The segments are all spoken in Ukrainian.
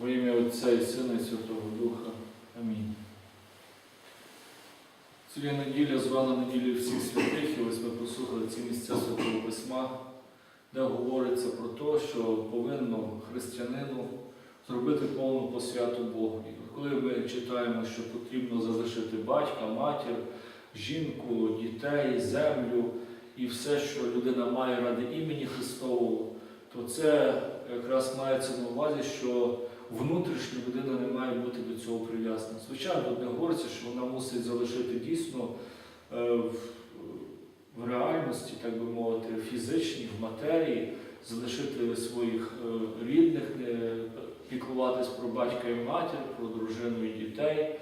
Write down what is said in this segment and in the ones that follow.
Во ім'я Отця і Сина і Святого Духа. Амінь. Сьогодні неділя звана неділею всіх святих, і ось ми послухали ці місця Святого Письма, де говориться про те, що повинно християнину зробити повну посвяту Богу. І коли ми читаємо, що потрібно залишити батька, матір, жінку, дітей, землю і все, що людина має ради імені Христового, то це якраз мається на увазі, що внутрішня людина не має бути до цього прив'язана. Звичайно, не говориться, що вона мусить залишити дійсно е, в, в реальності, так би мовити, фізичній, в матерії, залишити своїх е, рідних, піклуватись про батька і матір, про дружину і дітей, е,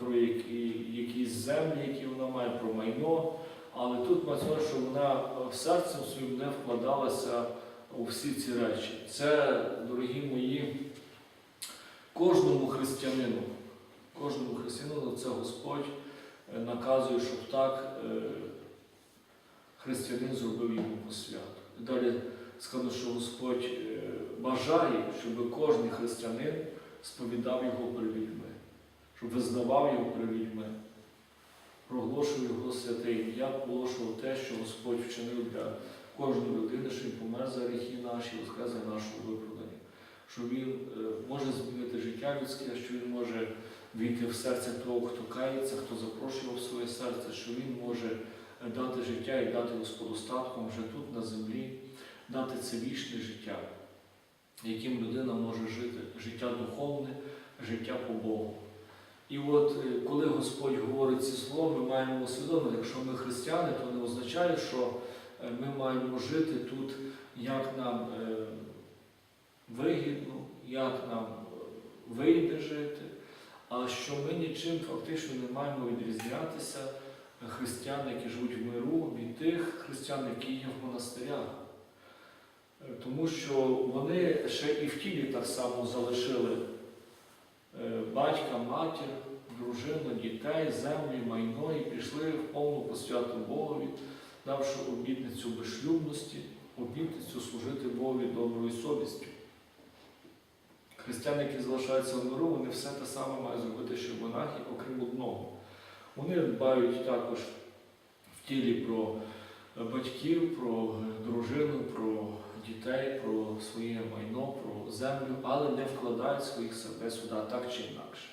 про які, якісь землі, які вона має, про майно. Але тут мацьо, що вона серцем своїм не вкладалася у всі ці речі. Це, дорогі мої, кожному християнину, кожному християнину це Господь е, наказує, щоб так е, християнин зробив йому посвяту. І Далі сказано, що Господь е, бажає, щоб кожен християнин сповідав його перед людьми, щоб визнавав його перед людьми, проголошував його святе ім'я, проголошував те, що Господь вчинив для кожної людини, що він помер за гріхи наші, воскрес нашого виправдання. Що він е, може змінити життя людське, що він може війти в серце того, хто кається, хто запрошував своє серце, що він може дати життя і дати Господу статком вже тут, на землі, дати це вічне життя, яким людина може жити, життя духовне, життя по Богу. І от е, коли Господь говорить ці слова, ми маємо усвідомити, якщо ми християни, то не означає, що е, ми маємо жити тут, як нам вигідно, як нам е, вийде жити, а що ми нічим фактично не маємо відрізнятися християн, які живуть в миру, від тих християн, які є в монастирях. Е, Тому що вони ще і в тілі так само залишили е, батька, матір, дружину, дітей, землі, майно і пішли в повну посвяту Богові, давши обітницю безшлюбності, обітницю служити Богові доброю совістю. Християни, які залишаються в миру, вони все те саме мають зробити, що монахи, окрім одного. Вони дбають також в тілі про батьків, про дружину, про дітей, про своє майно, про землю, але не вкладають своїх себе сюди так чи інакше.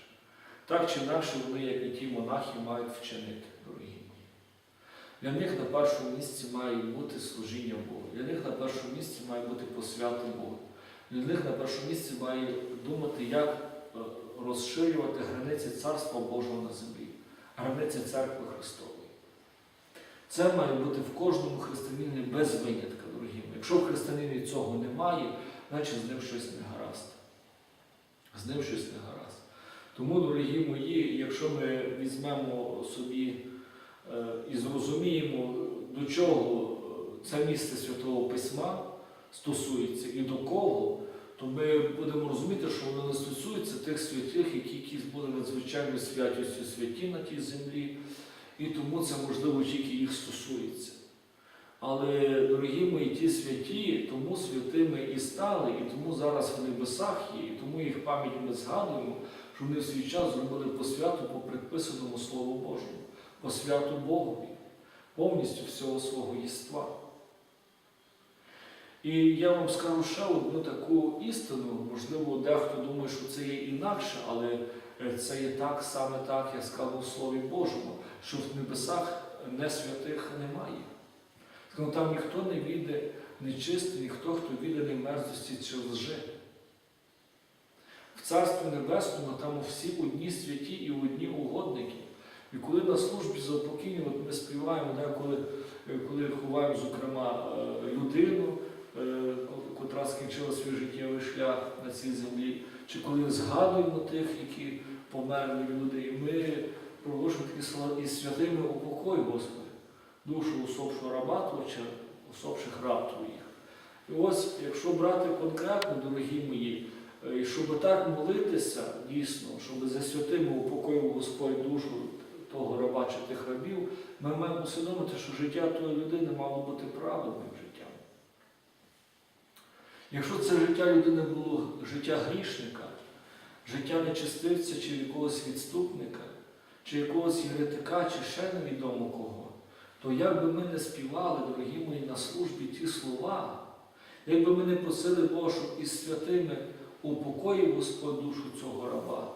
Так чи інакше вони, як і ті монахи, мають вчинити, дорогі. Для них на першому місці має бути служіння Богу. Для них на першому місці має бути посвята Богу. Них на першому місці має думати, як е, розширювати границі Царства Божого на землі, границі церкви Христової. Це має бути в кожному християнині без винятка, дорогі. Якщо в християнині цього немає, значить з ним щось не гаразд. З ним щось не гаразд. Тому, дорогі мої, якщо ми візьмемо собі е, і зрозуміємо, до чого е, це місце Святого Письма стосується і до кого, то ми будемо розуміти, що воно не стосується тих святих, які якісь були надзвичайною святістю святі на тій землі, і тому це можливо тільки їх стосується. Але, дорогі мої, ті святі, тому святими і стали, і тому зараз в небесах є, і тому їх пам'ять ми згадуємо, що вони в свій час зробили посвяту по предписаному Слову Божому, посвяту Богові, повністю всього свого єства. І я вам скажу ще одну таку істину, можливо, дехто думає, що це є інакше, але е, це є так саме так, як сказано в Слові Божому, що в небесах не святих немає. Там ніхто не віде нечистий, ніхто, хто відданий мерзості чи лжи. В Царстві Небесному там всі одні святі і одні угодники. І коли на службі за упокійні, от ми співаємо, деколи, е, коли ховаємо, зокрема, е, на цій землі, чи коли згадуємо тих, які померли люди, і ми проголошуємо такі слова і святими упокой, Господи, душу усопшого раба Твого чи усопших раб Твоїх. І ось, якщо брати конкретно, дорогі мої, е, і щоб так молитися дійсно, щоб за святими упокоїв Господь душу того раба чи тих рабів, ми маємо усвідомити, що життя тої людини мало бути праведним життям. Якщо це життя людини було життя грішника, життя нечистивця чи якогось відступника, чи якогось єретика, чи ще невідомо кого, то як би ми не співали, дорогі мої, на службі ті слова, якби ми не просили Бога, щоб із святими упокоїв Господь душу цього раба,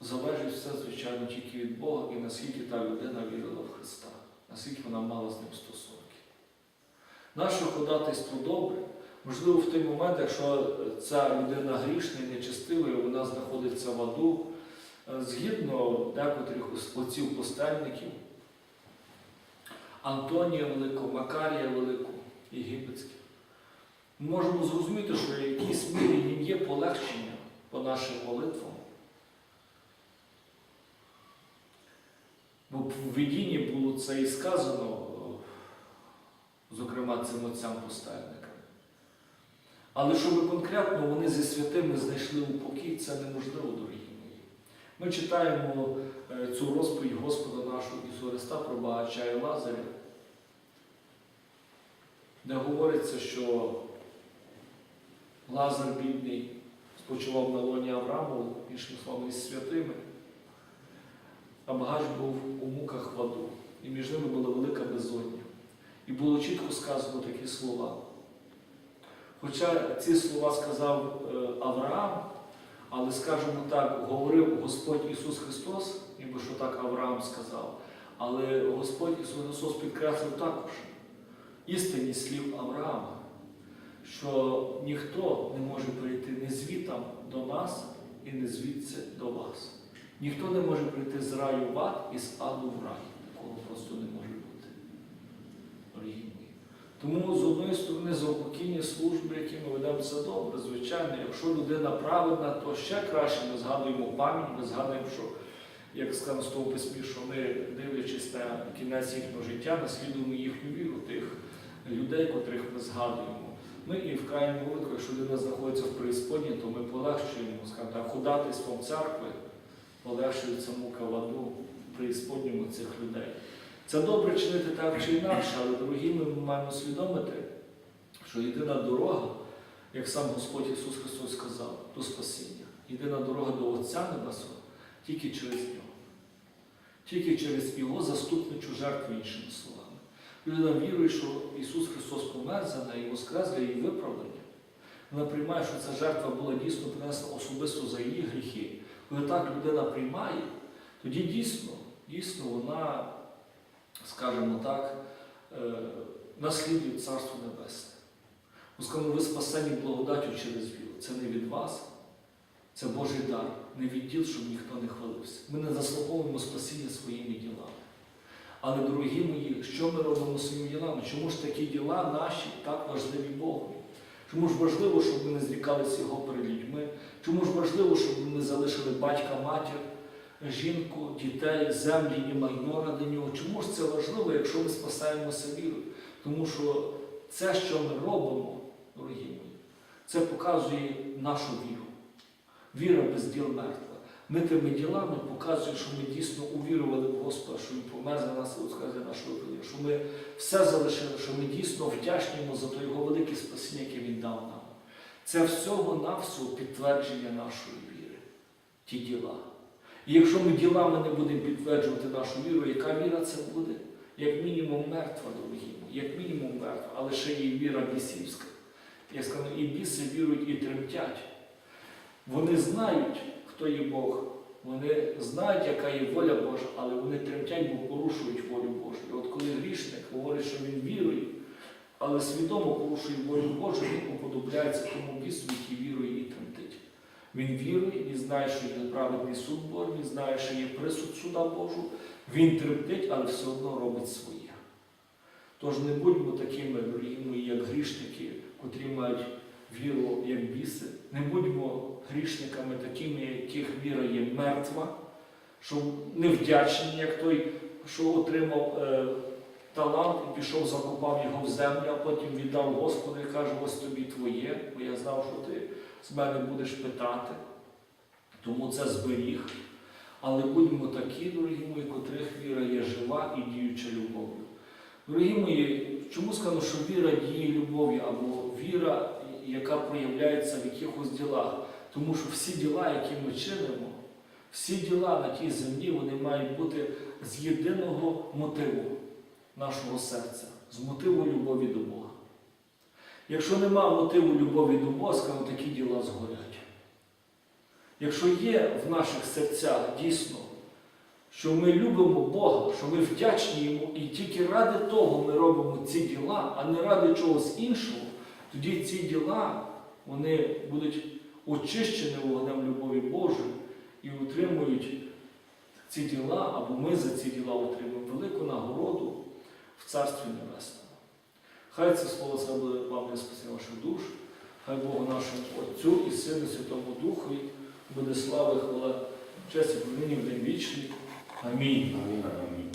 залежить все, звичайно, тільки від Бога і наскільки та людина вірила в Христа, наскільки вона мала з ним стосунки. Наше ходатайство добре, можливо, в той момент, якщо ця людина грішна і нечестива, і вона знаходиться в аду, е, згідно декотрих отців постельників, Антонія Великого, Макарія Великого, Єгипетських, ми можемо зрозуміти, що в якійсь мірі їм є полегшення по нашим молитвам. Бо в видінні було це і сказано, зокрема, цим отцям постельникам. Але щоб конкретно вони зі святими знайшли упокій, це неможливо, дорогі мої. Ми читаємо е, цю розповідь Господа нашого Ісуса Христа про багача і Лазаря, де говориться, що Лазар бідний спочивав на лоні Аврааму, іншими словами, із святими. А багач був у муках в аду, і між ними була велика безодня. І було чітко сказано такі слова. Хоча ці слова сказав е, Авраам, але, скажімо так, говорив Господь Ісус Христос, ніби що так Авраам сказав, але Господь Ісус Христос підкреслив також істинність слів Авраама, що ніхто не може прийти не звітам до нас і не звідси до вас. Ніхто не може прийти з раю в ад і з аду в рай. Такого просто не може. Тому з одної сторони заупокійні служби, які ми ведемо, це добре, звичайно. Якщо людина праведна, то ще краще ми згадуємо пам'ять, ми згадуємо, що, як сказано з того письмі, що ми, дивлячись на кінець їхнього життя, наслідуємо їхню віру, тих людей, котрих ми згадуємо. Ми і в крайньому випадку, якщо людина знаходиться в преісподні, то ми полегшуємо, скажімо так, ходатайством церкви полегшується мука в аду при сподньому цих людей. Це добре чинити так чи інакше, але, дорогі, ми маємо усвідомити, що єдина дорога, як сам Господь Ісус Христос сказав, до спасіння. Єдина дорога до Отця Небесного тільки через Нього. Тільки через Його заступничу жертву, іншими словами. Людина вірує, що Ісус Христос помер за неї, воскрес для її виправлення. Вона приймає, що ця жертва була дійсно принесена особисто за її гріхи. Коли так людина приймає, тоді дійсно, дійсно вона, скажімо так, е, наслідує Царство Небесне. Оскільки ви спасені благодаттю через віру. Це не від вас, це Божий дар, не від діл, щоб ніхто не хвалився. Ми не заслуговуємо спасіння своїми ділами. Але, дорогі мої, що ми робимо своїми ділами? Чому ж такі діла наші так важливі Богу? Чому ж важливо, щоб ми не зрікалися його перед людьми? Чому ж важливо, щоб ми залишили батька, матір, жінку, дітей, землі і майно ради нього? Чому ж це важливо, якщо ми спасаємося вірою? Тому що це, що ми робимо, дорогі мої, це показує нашу віру. Віра без діл мертва. Ми тими ділами показуємо, що ми дійсно увірували в Господа, що Він помер за нас і за нашого віру, що ми все залишили, що ми дійсно вдячні за те його велике спасіння, яке він дав нам. Це всього-навсього підтвердження нашої віри, ті діла. І якщо ми ділами не будемо підтверджувати нашу віру, яка віра це буде? Як мінімум мертва, дорогі як мінімум мертва, але ще є віра бісівська. Я сказав, і біси вірують і тремтять. Вони знають, хто є Бог. Вони знають, яка є воля Божа, але вони тремтять, бо порушують волю Божу. І от коли грішник говорить, що він вірує, але свідомо порушує волю Божу, він уподобляється тому бісу, який вірує і тремтить. Він вірує і знає, що є праведний суд Божий, він знає, що є присуд суда Божу. Він тремтить, але все одно робить своє. Тож не будьмо такими, дорогі як грішники, котрі мають віру як біси. Не будьмо грішниками такими, яких віра є мертва, що невдячні, як той, що отримав е, талант і пішов, закопав його в землю, а потім віддав Господу і каже, ось тобі твоє, бо я знав, що ти з мене будеш питати. Тому це зберіг. Але будьмо такі, дорогі мої, котрих віра є жива і діюча любов'ю. Дорогі мої, чому сказано, що віра діє любов'ю, або віра яка проявляється в якихось ділах. Тому що всі діла, які ми чинимо, всі діла на тій землі, вони мають бути з єдиного мотиву нашого серця, з мотиву любові до Бога. Якщо нема мотиву любові до скажімо, такі діла згорять. Якщо є в наших серцях дійсно, що ми любимо Бога, що ми вдячні Йому, і тільки ради того ми робимо ці діла, а не ради чогось іншого, тоді ці діла вони будуть очищені вогнем любові Божої і отримують ці діла, або ми за ці діла отримуємо велику нагороду в Царстві Небесному. Хай це слово це буде вам не спасіння ваших душ, хай Богу нашому Отцю і Сину, Святому Духу буде слава, хвала, честь і в день вічний. Амінь. Амінь.